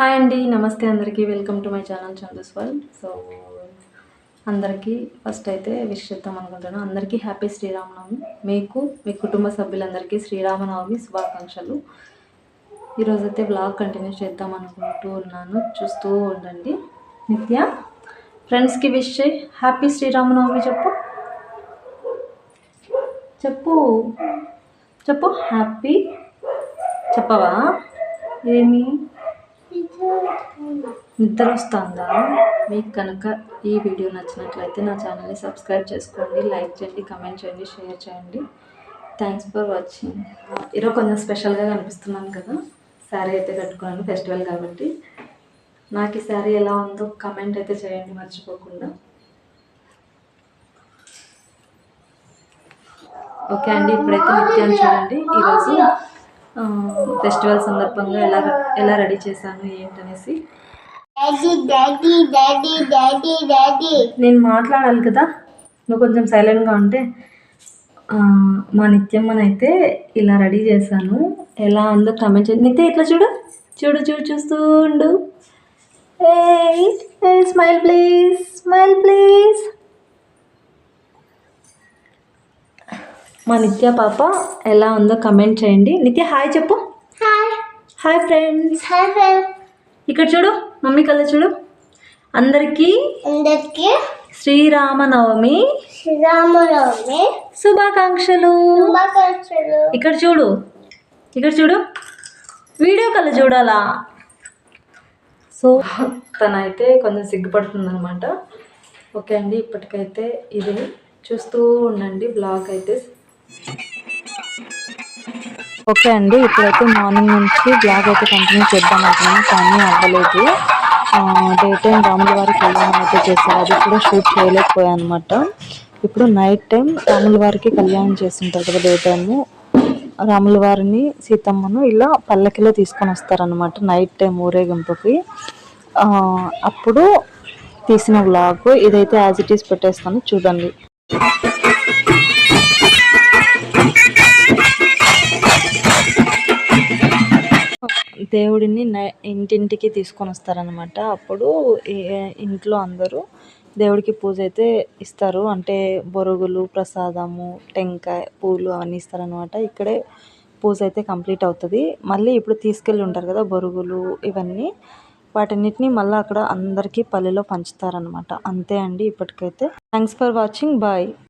Hi అండి నమస్తే అందరికీ. Welcome to my channel Chandu's world so అందరికీ ఫస్ట్ అయితే విష్ చేద్దాం అనుకుంటున్నాను. అందరికీ హ్యాపీ శ్రీరామనవమి. మీకు మీ కుటుంబ సభ్యులందరికీ శ్రీరామనవమి శుభాకాంక్షలు. ఈరోజు అయితే బ్లాగ్ కంటిన్యూ చేద్దాం అనుకుంటూ ఉన్నాను. చూస్తూ ఉండండి. నిత్య ఫ్రెండ్స్కి విష్ చేయి. హ్యాపీ శ్రీరామనవమి చెప్పు. చెప్పు. చెప్పు. హ్యాపీ చెప్పవా? ఏమి? నిద్ర వస్తుందా మీకు కనుక ఈ వీడియో నచ్చినట్లయితే నా ఛానల్ని సబ్స్క్రైబ్ చేసుకోండి లైక్ చేయండి కమెంట్ చేయండి షేర్ చేయండి. థ్యాంక్స్ ఫర్ వాచింగ్ ఈరోజు కొంచెం స్పెషల్గా కనిపిస్తున్నాను కదా శారీ అయితే కట్టుకున్నాను ఫెస్టివల్ కాబట్టి. నాకు ఈ శారీ ఎలా ఉందో కమెంట్ అయితే చేయండి మర్చిపోకుండా. ఓకే అండి ఇప్పుడైతే నిత్యాన్ని చూడండి. ఈరోజు ఫెస్టివల్ సందర్భంగా ఎలా ఎలా రెడీ చేశాను ఏంటనేసి. నేను మాట్లాడాలి కదా. నువ్వు కొంచెం సైలెంట్గా ఉంటే మా నిత్యమ్మనైతే ఇలా రెడీ చేశాను. ఎలా ఉందో కమెంట్ చేయండి నిత్య ఇట్లా చూడు? చూడు చూడు చూస్తూ ఉండు. A smile please smile please మా నిత్య పాప ఎలా ఉందో కమెంట్ చేయండి. నిత్య హాయ్ చెప్పు. Hi hi friends hi friend ఇక్కడ చూడు. మమ్మీ కళ్ళ చూడు. అందరికీ అందరికీ శ్రీరామనవమి శ్రీరామనవమి శుభాకాంక్షలు. శుభాకాంక్షలు. ఇక్కడ చూడు. ఇక్కడ చూడు. వీడియో కల్లా చూడాలా? సో తనైతే కొంచెం సిగ్గుపడుతుంది అనమాట ఓకే అండి ఇప్పటికైతే ఇది చూస్తూ ఉండండి బ్లాగ్ అయితే. ఓకే అండి. ఇప్పుడైతే మార్నింగ్ నుంచి బ్లాగ్ అయితే కంటిన్యూ చేద్దాం అనుకున్నాను కానీ అవ్వలేదు. డే టైం రాముల వారి కళ్యాణం అయితే చేశారు. అది కూడా షూట్ చేయలేకపోయాను అనమాట ఇప్పుడు నైట్ టైం రాముల వారికి కళ్యాణం చేస్తుంటారు కదా డే టైము రాముల వారిని సీతమ్మను ఇలా పల్లకిలో తీసుకొని వస్తారనమాట నైట్ టైం ఊరేగింపుకి. అప్పుడు తీసిన వ్లాగ్ ఇదైతే యాజ్ ఇట్ ఈస్ పెట్టేస్తాను. చూడండి. దేవుడిని ఇంటింటికి తీసుకొని వస్తారనమాట అప్పుడు ఇంట్లో అందరూ దేవుడికి పూజ అయితే ఇస్తారు. అంటే బొరుగులు ప్రసాదము టెంకాయ పూలు అవన్నీ ఇస్తారనమాట ఇక్కడే పూజ అయితే కంప్లీట్ అవుతుంది. మళ్ళీ ఇప్పుడు తీసుకెళ్ళి ఉంటారు కదా బొరుగులు ఇవన్నీ. వాటన్నిటిని మళ్ళీ అక్కడ అందరికీ పల్లెలో పంచుతారనమాట అంతే అండి ఇప్పటికైతే. Thanks for watching bye